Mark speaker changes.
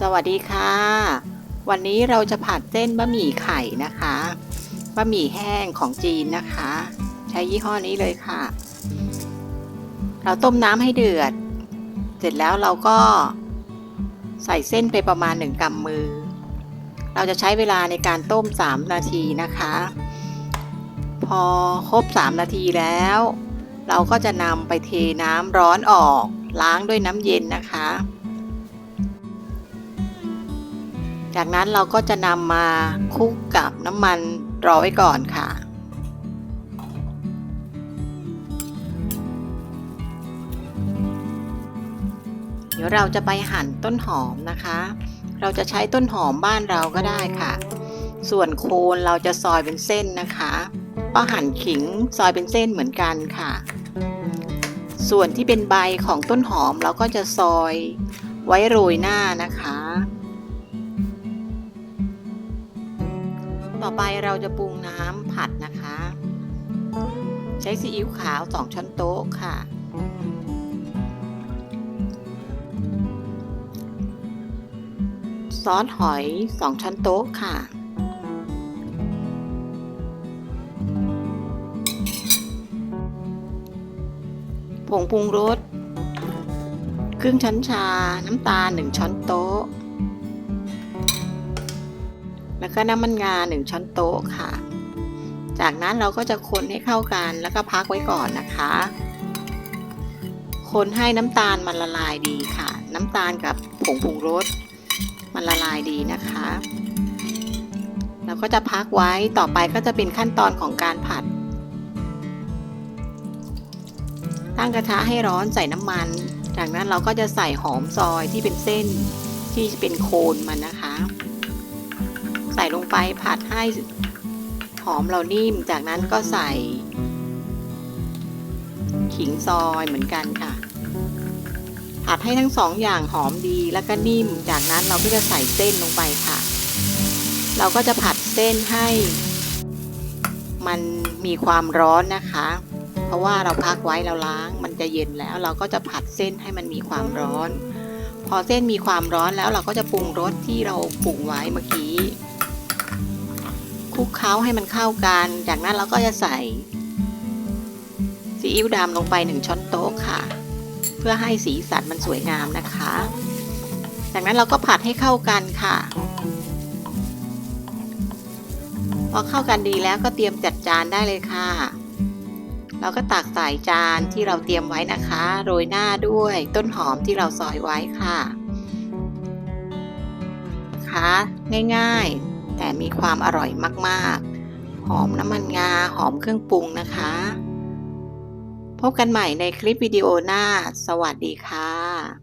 Speaker 1: สวัสดีค่ะ วันนี้เราจะผัดเส้นบะหมี่ไข่นะคะบะหมี่แห้งของจีนนะคะ ใช้ยี่ห้อนี้เลยค่ะ เราต้มน้ำให้เดือด เสร็จแล้วเราก็ใส่เส้นไปประมาณหนึ่งกำมือ เราจะใช้เวลาในการต้ม 3 นาทีนะคะ พอครบ 3 นาทีแล้ว เราก็จะนำไปเทน้ำร้อนออก ล้างด้วยน้ำเย็นนะคะ จากนั้นเราก็จะนำมาคลุกกับน้ำมันรอไว้ก่อนค่ะ เดี๋ยวเราจะไปหั่นต้นหอมนะคะ เราจะใช้ต้นหอมบ้านเราก็ได้ค่ะ ส่วนโคนเราจะซอยเป็นเส้นนะคะ ก็หั่นขิงซอยเป็นเส้นเหมือนกันค่ะ ส่วนที่เป็นใบของต้นหอมเราก็จะซอยไว้โรยหน้านะคะ ต่อไปเราจะปรุงน้ำผัดนะคะ ใช้ซีอิ๊วขาว 2 ช้อนโต๊ะค่ะ ซอสหอย 2 ช้อนโต๊ะค่ะ ผงปรุงรส ครึ่งช้อนชา น้ำตาล 1 ช้อนโต๊ะ แล้วก็น้ำมันงา1ช้อนโต๊ะค่ะ จากนั้นเราก็จะคนให้เข้ากันแล้วก็พักไว้ก่อนนะคะ คนให้น้ำตาลมันละลายดีค่ะ น้ำตาลกับผงปรุงรสมันละลายดีนะคะเราก็จะพักไว้ต่อไปก็จะเป็นขั้นตอนของการผัด ตั้งกระทะให้ร้อนใส่น้ำมัน จากนั้นเราก็จะใส่หอมซอยที่เป็นเส้นที่เป็นโคนมันนะคะ ใส่ลงไปผัดให้หอมเรานิ่ม จากนั้นก็ใส่ ขิงซอยเหมือนกันค่ะ ผัดให้ทั้งสองอย่างหอมดีแล้วก็นิ่ม จากนั้นเราก็จะใส่เส้นลงไปค่ะ เราก็จะผัดเส้นให้ มันมีความร้อนนะคะ เพราะว่าเราพักไว้เราล้าง มันจะเย็นแล้ว เราก็จะผัดเส้นให้มันมีความร้อน พอเส้นมีความร้อนแล้วเราก็จะปรุงรสที่เราปรุงไว้เมื่อกี้ คลุกเคล้าให้มันเข้ากัน จากนั้นเราก็จะใส่ซีอิ๊วดำลงไปหนึ่งช้อนโต๊ะค่ะ เพื่อให้สีสันมันสวยงามนะคะ จากนั้นเราก็ผัดให้เข้ากันค่ะ พอเข้ากันดีแล้วก็เตรียมจัดจานได้เลยค่ะ เราก็ตักใส่จานที่เราเตรียมไว้นะคะ โรยหน้าด้วยต้นหอมที่เราซอยไว้ค่ะนะคะง่ายๆ แต่มีความอร่อยมากๆ หอมน้ำมันงา หอมเครื่องปรุงนะคะ พบกันใหม่ในคลิปวิดีโอหน้า สวัสดีค่ะ